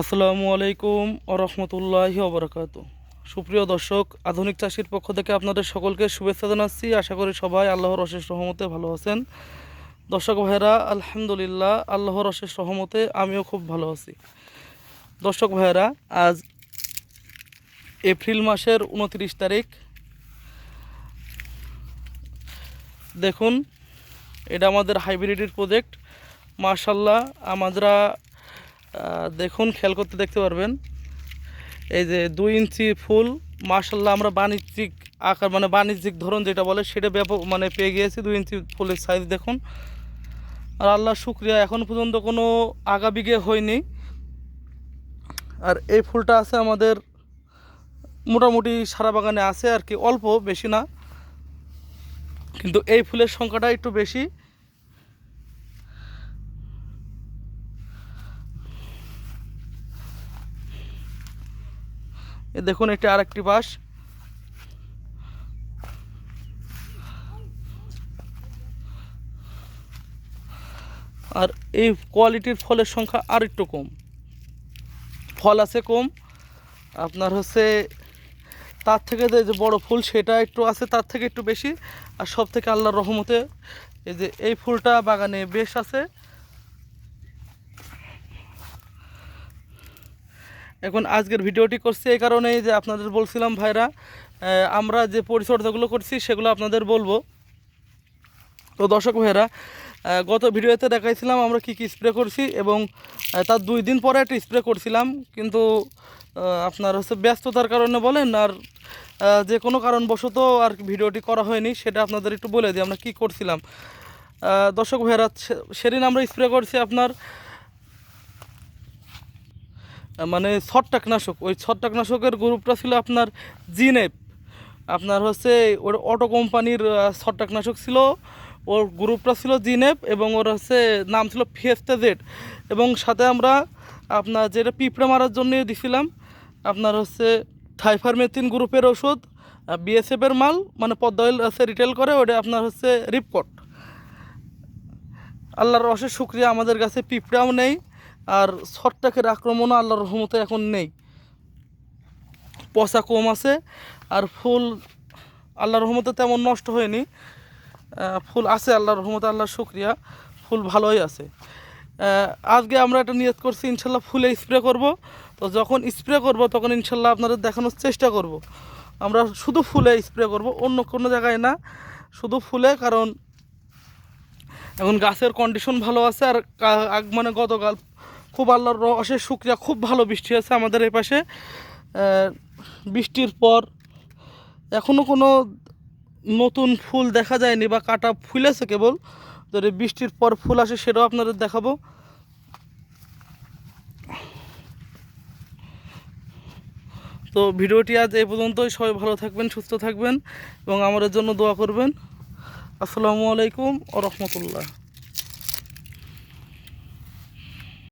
আসসালামু আলাইকুম ও রহমতুল্লাহি ওবরাকাত সুপ্রিয় দর্শক, আধুনিক চাষির পক্ষ থেকে আপনাদের সকলকে শুভেচ্ছা জানাচ্ছি। আশা করি সবাই আল্লাহর অশেষ রহমতে ভালো আছেন। দর্শক ভাইয়েরা, আলহামদুলিল্লাহ, আল্লাহর অশেষ রহমতে আমিও খুব ভালো আছি। দর্শক ভাইয়েরা, আজ এপ্রিল মাসের উনত্রিশ তারিখ। দেখুন, এটা আমাদের হাইব্রিডের প্রজেক্ট। মার্শাল্লাহ আমরা দেখুন, খেয়াল করতে দেখতে পারবেন। এই যে দুই ইঞ্চি ফুল মার্শাল্লাহ আমরা বাণিজ্যিক আকার মানে বাণিজ্যিক ধরন যেটা বলে, সেটা ব্যাপক মানে পেয়ে গিয়েছি দুই ইঞ্চি ফুলের সাইজ দেখুন। আর আল্লাহ শুক্রিয়া, এখন পর্যন্ত কোনো আগা বিঘে হয়নি। আর এই ফুলটা আছে আমাদের, মোটামুটি সারা বাগানে আছে আর কি, অল্প, বেশি না। কিন্তু এই ফুলের সংখ্যাটা একটু বেশি। এ দেখুন, এটি আরেকটি বাস আর এই কোয়ালিটির ফলের সংখ্যা আর একটু কম। ফল আছে কম। আপনার হচ্ছে, তার থেকে যে বড় ফুল সেটা একটু আছে, তার থেকে একটু বেশি। আর সব থেকে আল্লাহর রহমতে এই যে, এই ফুলটা বাগানে বেশ আছে। এখন আজকের ভিডিওটি করছি এই কারণেই যে আপনাদের বলছিলাম ভাইরা আমরা যে পরিচর্যাগুলো করছি সেগুলো আপনাদের বলব। তো দর্শক ভাইরা গত ভিডিওতে দেখাইছিলাম আমরা কি কি স্প্রে করছি এবং তার দুই দিন পরে একটা স্প্রে করছিলাম, কিন্তু আপনার হচ্ছে ব্যস্ততার কারণে বলেন আর যে কোনো কারণবশত আর ভিডিওটি করা হয়নি, সেটা আপনাদের একটু বলে দিই আমরা কি করছিলাম। দর্শক ভাইরা সেদিন আমরা স্প্রে করছি আপনার মানে ছট্টাকনাশক ওই ছট্টাকনাশকের গ্রুপটা ছিল আপনার জিনেপ। আপনার হচ্ছে ওর অটো কোম্পানির আহ, ছট্টাকনাশক ছিল। ওর গ্রুপটা ছিল জিনেপ এবং ওর হচ্ছে নাম ছিল ফিয়েস্তা জেড। এবং সাথে আমরা আপনার যেটা পিঁপড়ে মারার জন্য দিছিলাম আপনার হচ্ছে থাইফারমেথিন গ্রুপের ওষুধ বিএসএফের মাল মানে পদ্মা অয়েল হচ্ছে রিটেল করে ওটা আপনার হচ্ছে রিপকট। আল্লাহর অশেষ শুক্রিয়া আমাদের কাছে পিঁপড়াও নেই। আর ছট্টাকের আক্রমণও আল্লাহর রহমতে এখন নেই। পচা কম আছে, আর ফুল আল্লাহর রহমতে তেমন নষ্ট হয়নি। ফুল আছে আল্লাহর রহমতে, আল্লাহর শুক্রিয়া। ফুল ভালোই আছে। আজকে আমরা এটা নিয়ত করছি, ইনশাল্লাহ ফুলে স্প্রে করব। তো যখন স্প্রে করব, তখন ইনশাল্লাহ আপনাদের দেখানোর চেষ্টা করব। আমরা শুধু ফুলে স্প্রে করব, অন্য কোনো জায়গায় না। শুধু ফুলে, কারণ এখন গাছের কন্ডিশন ভালো আছে, আর মানে গতকাল খুব আল্লাহর অশেষ শুক্রিয়া, খুব ভালো বৃষ্টি আছে আমাদের এই পাশে। বৃষ্টির পর এখনও কোনো নতুন ফুল দেখা যায়নি বা কাটা ফুলেছে কেবল, যদি বৃষ্টির পর ফুল আসে সেটাও আপনাদের দেখাবো। তো ভিডিওটি আজ এই পর্যন্তই, সবাই ভালো থাকবেন, সুস্থ থাকবেন এবং আমাদের জন্য দোয়া করবেন। আসসালামু আলাইকুম ও রহমতুল্লাহ।